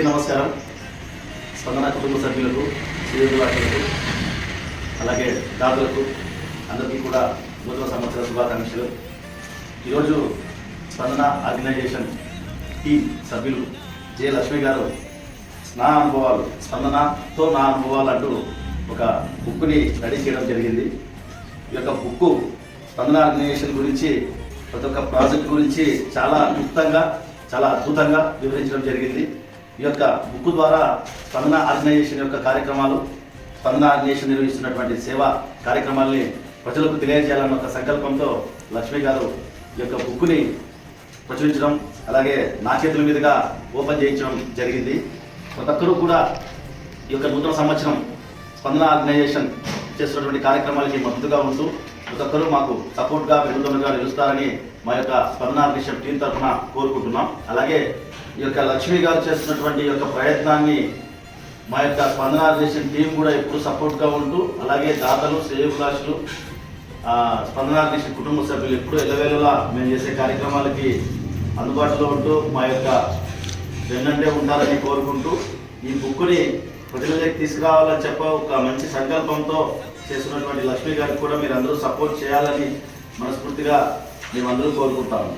అందరికీ నమస్కారం. స్పందన కుటుంబ సభ్యులకు శ్రీవాసులకు అలాగే దాదులకు అందరికీ కూడా నూతన సంవత్సర శుభాకాంక్షలు. ఈరోజు స్పందన ఆర్గనైజేషన్ ఈ సభ్యులు జే లక్ష్మి గారు నా అనుభవాలు స్పందనతో నా అనుభవాలు అంటూ ఒక బుక్ని రెడీ చేయడం జరిగింది. ఈ యొక్క బుక్ స్పందన ఆర్గనైజేషన్ గురించి ప్రతి ఒక్క ప్రాజెక్ట్ గురించి చాలా క్లుప్తంగా చాలా అద్భుతంగా వివరించడం జరిగింది. ఈ యొక్క బుక్ ద్వారా స్పందన ఆర్గనైజేషన్ యొక్క కార్యక్రమాలు స్పందన ఆర్గనైజేషన్ నిర్వహిస్తున్నటువంటి సేవా కార్యక్రమాల్ని ప్రజలకు తెలియజేయాలన్న ఒక సంకల్పంతో లక్ష్మి గారు ఈ యొక్క బుక్ని ప్రచురించడం అలాగే నా చేతుల మీదుగా ఓపెన్ చేయించడం జరిగింది. ప్రతి ఒక్కరూ కూడా ఈ యొక్క నూతన సంవత్సరం స్పందన ఆర్గనైజేషన్ చేస్తున్నటువంటి కార్యక్రమాలకి మద్దతుగా ఉంటూ ప్రతి ఒక్కరూ మాకు సపోర్ట్గా వెనుదనుగా నిలుస్తారని మా యొక్క స్పందన ఆర్గనైజేషన్ టీం తరఫున కోరుకుంటున్నాం. అలాగే ఈ యొక్క లక్ష్మి గారు చేస్తున్నటువంటి యొక్క ప్రయత్నాన్ని మా యొక్క స్పందన ఆర్గనైజేషన్ టీం కూడా ఎప్పుడు సపోర్ట్గా ఉంటూ అలాగే దాతలు శ్రేయోభిలాషులు ఆ, స్పందన ఆర్గనైజేషన్ కుటుంబ సభ్యులు ఎప్పుడు ఎల్లవేళలా మేము చేసే కార్యక్రమాలకి అందుబాటులో ఉంటూ మా యొక్క వెన్నంటే ఉండాలని కోరుకుంటూ ఈ బుక్ని ప్రజలకి తీసుకురావాలని చెప్ప ఒక మంచి సంకల్పంతో చేస్తున్నటువంటి లక్ష్మి గారికి కూడా మీరు అందరూ సపోర్ట్ చేయాలని మనస్ఫూర్తిగా మేమందరూ కోరుకుంటాము.